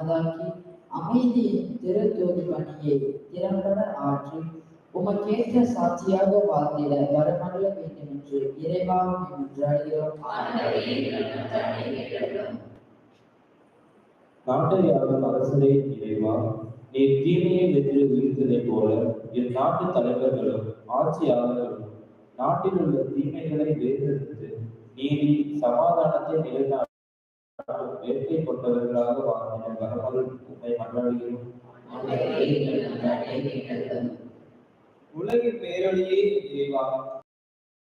நமதாக்கி அமைதியின் திருத்தூது பணியை திறம்பட ஆற்றி உமக்கேற்ற சாட்சியாக வாழ்ந்திட வரமல்ல வேண்டும் என்று இறைவாகும் என்று அழைகிறோம் நாட்டை ஆளும் அரசரே இறைவா நீர் தீமையை வென்று உயிர்த்ததைப் போல என் நாட்டு தலைவர்களும் ஆட்சியாளர்களும் நாட்டில் உள்ள தீமைகளை வேறெடுத்து நீதி சமாதானத்தை நிலைநாட்டும் வேட்கை கொண்டவர்களாக வாழ்ந்திட வரப்பொருள் உண்மை மன்றாடுகிறோம் உலகின் பேரொழியே இறைவா.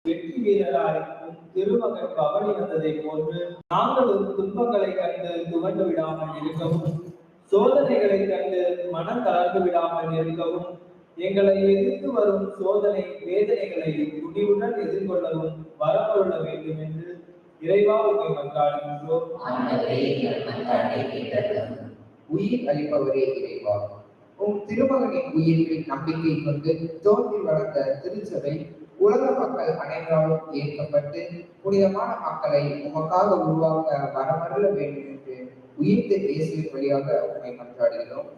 வெற்றி வீரராயிருக்கும் திருமகன் பவனி வந்ததை போன்று நாங்களும் துன்பங்களை கண்டு துவண்டு விடாமல் இருக்கவும் சோதனைகளை கண்டு மனம் தளர்ந்து விடாமல் இருக்கவும் எங்களை எதிர்த்து வரும் சோதனை வேதனைகளை துணிவுடன் எதிர்கொள்ளவும் வரப்பொருள வேண்டும் என்று இறைவா உண்மை மன்றாடுகின்றோம் உயிர் அளிப்பவரே இறைவா. உம் திருமகனின் உயிரில் நம்பிக்கை கொண்டு தோன்றி வளர்ந்த திருச்சபை உலக மக்கள் அனைவராலும் ஏற்கப்பட்டு புனிதமான மக்களை உமக்காக உருவாக்க வரமருள வேண்டும் என்று உயிர்த்த இயேசுவின் வழியாக உண்மை மன்றாடுகிறோம்.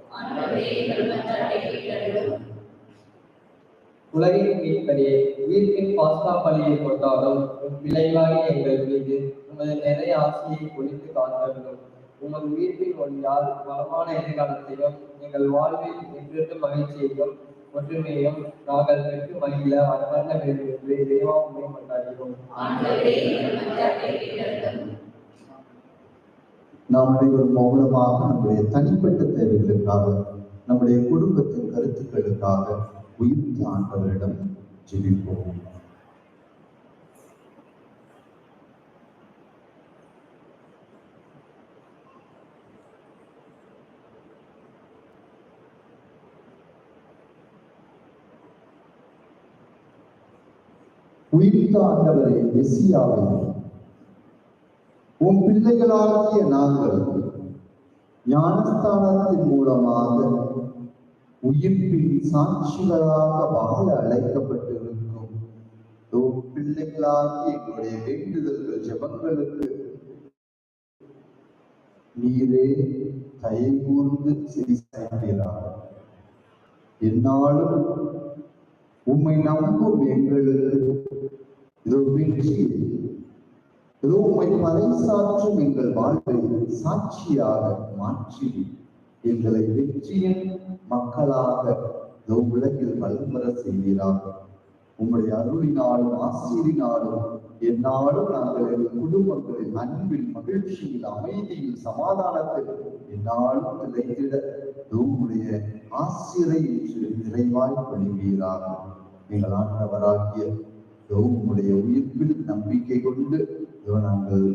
உலகின் மீட்படியே உயிர்ப்பின் பாஸ்கா பலியை கொண்டாடும் உம் பிள்ளைகளாகிய எங்கள் மீது உமது நிறைய ஆசையை பொழித்து காண்பர்களும் உமது உயிர்ப்பின் ஒளியால் வளமான எதிர்காலத்தையும் எங்கள் வாழ்வில் என்றென்று மகிழ்ச்சியையும் ஒற்றுமையையும் நாங்கள் பெற்று மகிழ வரவர வேண்டும் என்று இறைவா உண்மை கொண்டாடுகிறோம் நாம் அனைவரும் மௌனமாக நம்முடைய தனிப்பட்ட தேவைகளுக்காக நம்முடைய குடும்பத்தின் கருத்துக்களுக்காக உயிர்த்த ஆண்டவரிடம் ஜெபிப்போம். உயிர்த்த ஆண்டவரே மெஸ்ஸியாவை உன் பிள்ளைகளாகிய நாங்கள் ஞானஸ்தானத்தின் மூலமாக உயிர்ப்பின் சாட்சிகளாக வாழ அழைக்கப்பட்டிருக்கும். பிள்ளைகளாகி எங்களுடைய வேண்டுதல்கள் ஜபங்களுக்கு நீரே கைகூர்ந்து செவி என்னாலும் உம்மை நம்பும் எங்களுக்கு இதோ வெற்றி. இதோ உம்மை பறைசாற்றும் எங்கள் வாழ்வை சாட்சியாக மாற்றி. எங்களை வெற்றியின் மக்களாக இதோ உலகில் வலம் செய்வீராக. உங்களுடைய அருளினாலும் ஆசிரினாலும் என்னாலும் நாங்கள் எங்கள் குடும்பங்களில் அன்பில் மகிழ்ச்சியில் அமைதியில் சமாதானத்தில் என்னாலும் நிலைத்திட உங்களுடைய ஆசிரை என்று நிறைவாய் பணிவீராக எங்கள் ஆண்டவராகிய உங்களுடைய உயிர்ப்பில் நம்பிக்கை கொண்டு நாங்கள்